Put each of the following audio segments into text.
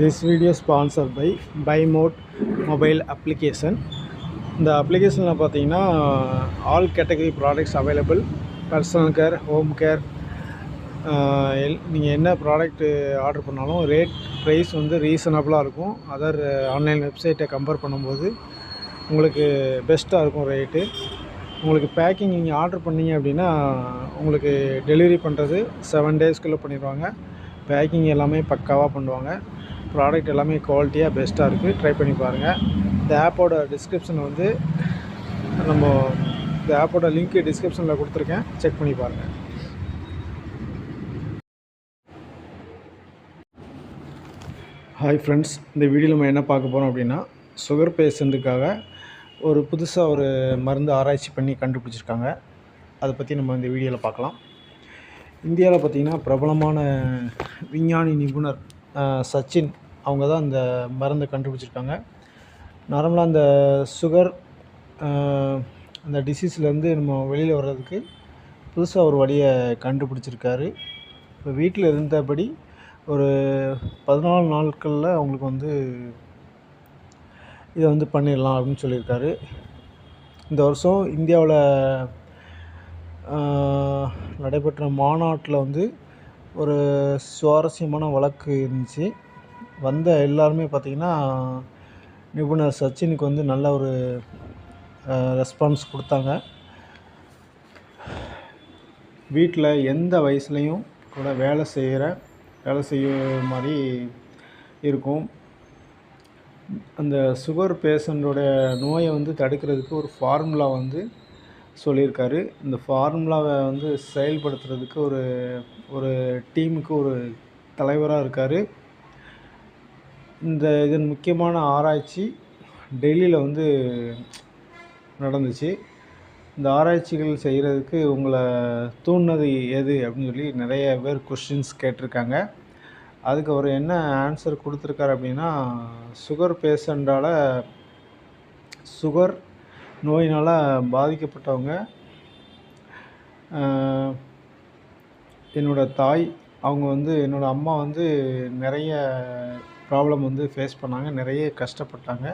This video sponsor by buy mode mobile application இந்த அப்ளிகேஷனில் பார்த்தீங்கன்னா all category products available personal care home care L நீங்கள் என்ன product order பண்ணாலும் rate price வந்து ரீசனபிளாக இருக்கும். அதர் ஆன்லைன் வெப்சைட்டை கம்பேர் பண்ணும்போது உங்களுக்கு பெஸ்ட்டாக இருக்கும் ரேட்டு உங்களுக்கு பேக்கிங் நீங்கள் ஆர்டர் பண்ணீங்க அப்படின்னா உங்களுக்கு டெலிவரி பண்ணுறது செவன் டேஸ்க்குள்ளே பண்ணிடுவாங்க. பேக்கிங் எல்லாமே பக்காவாக பண்ணுவாங்க. ப்ராடக்ட் எல்லாமே குவாலிட்டியாக பெஸ்ட்டாக இருக்குது ட்ரை பண்ணி பாருங்கள் இந்த ஆப்போட டிஸ்கிரிப்ஷன் வந்து நம்ம இந்த ஆப்போட லிங்க்கு டிஸ்கிரிப்ஷனில் கொடுத்துருக்கேன். செக் பண்ணி பாருங்கள் ஹாய் ஃப்ரெண்ட்ஸ் இந்த வீடியோவில் நம்ம என்ன பார்க்க போகிறோம் அப்படின்னா சுகர் பேஷண்ட்டுக்காக ஒரு புதுசாக ஒரு மருந்து ஆராய்ச்சி பண்ணி கண்டுபிடிச்சிருக்காங்க. அதை பற்றி நம்ம இந்த வீடியோவில் பார்க்கலாம். இந்தியாவில் பார்த்திங்கன்னா பிரபலமான விஞ்ஞானி நிபுணர் சச்சின் அவங்க தான் அந்த மருந்தை கண்டுபிடிச்சிருக்காங்க. நார்மலாக அந்த சுகர் அந்த டிசீஸ்லேருந்து நம்ம வெளியில் வர்றதுக்கு புதுசாக ஒரு வழியை கண்டுபிடிச்சிருக்காரு. இப்போ வீட்டில் இருந்தபடி ஒரு பதினாலு நாட்களில் அவங்களுக்கு வந்து இதை வந்து பண்ணிடலாம் அப்படின்னு சொல்லியிருக்காரு. இந்த வருஷம் இந்தியாவில் நடைபெற்ற மாநாட்டில் வந்து ஒரு சுவாரஸ்யமான வழக்கு இருந்துச்சு. வந்த எல்லாருமே பார்த்திங்கன்னா நிபுணர் சச்சினுக்கு வந்து நல்ல ஒரு ரெஸ்பான்ஸ் கொடுத்தாங்க. வீட்டில் எந்த வயசுலேயும் கூட வேலை செய்கிற வேலை செய்ய மாதிரி இருக்கும். அந்த சுகர் பேஷண்ட்டோட நோயை வந்து தடுக்கிறதுக்கு ஒரு ஃபார்முலா வந்து சொல்லியிருக்காரு. இந்த ஃபார்முலாவை வந்து செயல்படுத்துறதுக்கு ஒரு ஒரு டீமுக்கு ஒரு தலைவராக இருக்கார். இந்த இதன் முக்கியமான ஆராய்ச்சி டெல்லியில் வந்து நடந்துச்சு. இந்த ஆராய்ச்சிகள் செய்கிறதுக்கு உங்களை தூண்டினது எது அப்படின்னு சொல்லி நிறைய பேர் கொஷின்ஸ் கேட்டிருக்காங்க. அதுக்கு அவர் என்ன ஆன்சர் கொடுத்துருக்காரு அப்படின்னா சுகர் பேஷண்ட்டால் சுகர் நோயினால் பாதிக்கப்பட்டவங்க என்னோடய தாய் அவங்க வந்து என்னோட அம்மா வந்து நிறைய ப்ராப்ளம் வந்து ஃபேஸ் பண்ணாங்க நிறைய கஷ்டப்பட்டாங்க.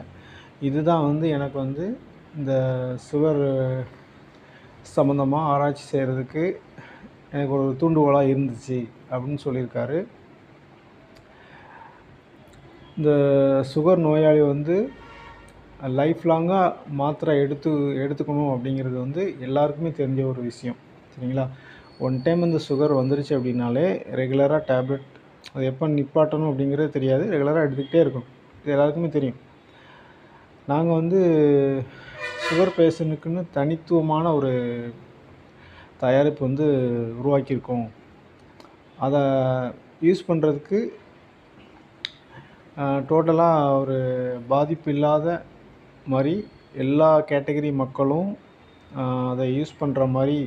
இதுதான் வந்து எனக்கு வந்து இந்த சுகர் சம்மந்தமாக ஆராய்ச்சி செய்கிறதுக்கு எனக்கு ஒரு தூண்டுகோலாக இருந்துச்சு அப்படின்னு சொல்லியிருக்காரு. இந்த சுகர் நோயாளி வந்து லைஃப் லாங்காக மாத்திரை எடுத்து எடுத்துக்கணும் அப்படிங்கிறது வந்து எல்லாருக்குமே தெரிஞ்ச ஒரு விஷயம் சரிங்களா? ஒன் டைம் இந்த சுகர் வந்துருச்சு அப்படின்னாலே ரெகுலராக டேப்லெட் அது எப்போ நிப்பாட்டணும் அப்படிங்கிறது தெரியாது. ரெகுலராக எடுத்துக்கிட்டே இருக்கும். இது எல்லாருக்குமே தெரியும். நாங்கள் வந்து சுகர் பேஷண்ட்டுக்குன்னு தனித்துவமான ஒரு தயாரிப்பு வந்து உருவாக்கியிருக்கோம். அதை யூஸ் பண்ணுறதுக்கு டோட்டலாக ஒரு பாதிப்பு இல்லாத மாதிரி எல்லா கேட்டகரி மக்களும் அதை யூஸ் பண்ணுற மாதிரி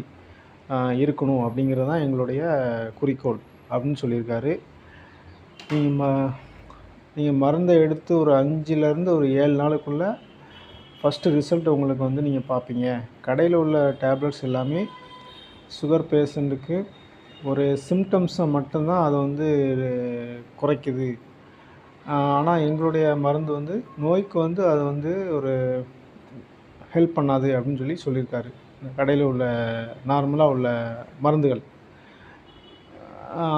இருக்கணும் அப்படிங்கிறது தான் எங்களுடைய குறிக்கோள் அப்படின்னு சொல்லியிருக்காரு. நீங்கள் ம நீங்கள் மருந்தை எடுத்து ஒரு அஞ்சுலேருந்து ஒரு ஏழு நாளுக்குள்ளே ஃபஸ்ட்டு ரிசல்ட் உங்களுக்கு வந்து நீங்கள் பார்ப்பீங்க. கடையில் உள்ள டேப்லெட்ஸ் எல்லாமே சுகர் பேஷண்ட்டுக்கு ஒரு சிம்டம்ஸை மட்டும்தான் அதை வந்து குறைக்குது. ஆனால் எங்களுடைய மருந்து வந்து நோய்க்கு வந்து அது வந்து ஒரு ஹெல்ப் பண்ணாது அப்படின்னு சொல்லி சொல்லியிருக்காரு. கடையில் உள்ள நார்மலாக உள்ள மருந்துகள்.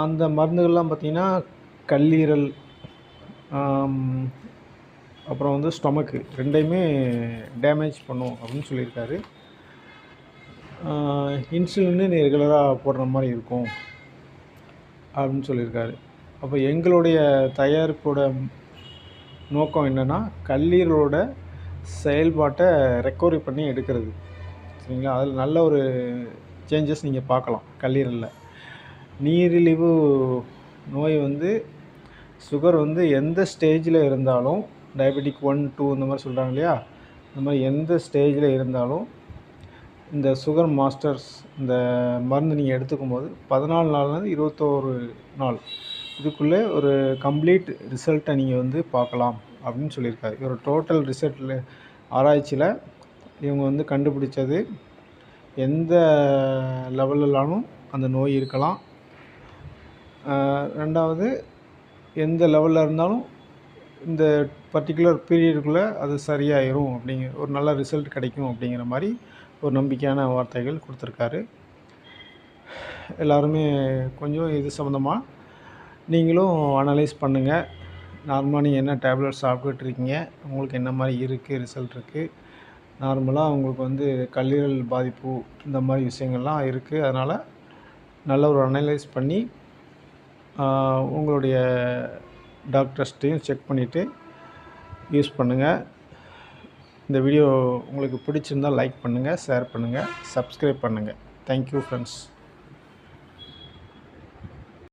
அந்த மருந்துகள்லாம் பார்த்திங்கன்னா கல்லீரல் அப்புறம் வந்து ஸ்டொமக்கு ரெண்டையுமே டேமேஜ் பண்ணும் அப்படின்னு சொல்லியிருக்காரு. இன்சுலின்னு ரெகுலராக போடுற மாதிரி இருக்கும் அப்படின்னு சொல்லியிருக்காரு. அப்போ எங்களுடைய தயாரிப்போட நோக்கம் என்னென்னா கல்லீரலோட செயல்பாட்டை ரெக்கவரி பண்ணி எடுக்கிறது. சரிங்களா? அதில் நல்ல ஒரு சேஞ்சஸ் நீங்கள் பார்க்கலாம் கல்லீரலில். நீரிழிவு நோய் வந்து சுகர் வந்து எந்த ஸ்டேஜில் இருந்தாலும் டயபெட்டிக் ஒன் டூ இந்த மாதிரி சொல்கிறாங்க இல்லையா? இந்த மாதிரி எந்த ஸ்டேஜில் இருந்தாலும் இந்த சுகர் மாஸ்டர்ஸ் இந்த மருந்து நீங்கள் எடுத்துக்கும் போது பதினாலு நாள்லேருந்து இருபத்தோரு நாள் இதுக்குள்ளே ஒரு கம்ப்ளீட் ரிசல்ட்டை நீங்கள் வந்து பார்க்கலாம் அப்படின்னு சொல்லியிருக்காரு. இவர் டோட்டல் ரிசல்ட்டில் ஆராய்ச்சியில் இவங்க வந்து கண்டுபிடிச்சது எந்த லெவல்லனாலும் அந்த நோய் இருக்கலாம். ரெண்டாவது எந்த லெவலில் இருந்தாலும் இந்த பர்டிகுலர் பீரியடுக்குள்ளே அது சரியாயிரும் அப்படிங்கிற ஒரு நல்ல ரிசல்ட் கிடைக்கும் அப்படிங்கிற மாதிரி ஒரு நம்பிக்கையான வார்த்தைகள் கொடுத்துருக்காரு. எல்லாருமே கொஞ்சம் இது சம்மந்தமாக நீங்களும் அனலைஸ் பண்ணுங்கள் நார்மலாக நீங்கள் என்ன டேப்லெட் சாப்பிட்டுட்டு இருக்கீங்க? உங்களுக்கு என்ன மாதிரி இருக்குது ரிசல்ட் இருக்குது நார்மலாக உங்களுக்கு வந்து கல்லீரல் பாதிப்பு இந்த மாதிரி விஷயங்கள்லாம் இருக்குது அதனால் நல்ல ஒரு அனலைஸ் பண்ணி உங்களுடைய டாக்டர்ஸ்ட்டையும் செக் பண்ணிவிட்டு யூஸ் பண்ணுங்கள் இந்த வீடியோ உங்களுக்கு பிடிச்சிருந்தால் லைக் பண்ணுங்கள் ஷேர் பண்ணுங்கள் சப்ஸ்கிரைப் பண்ணுங்கள் தேங்க்யூ ஃப்ரெண்ட்ஸ்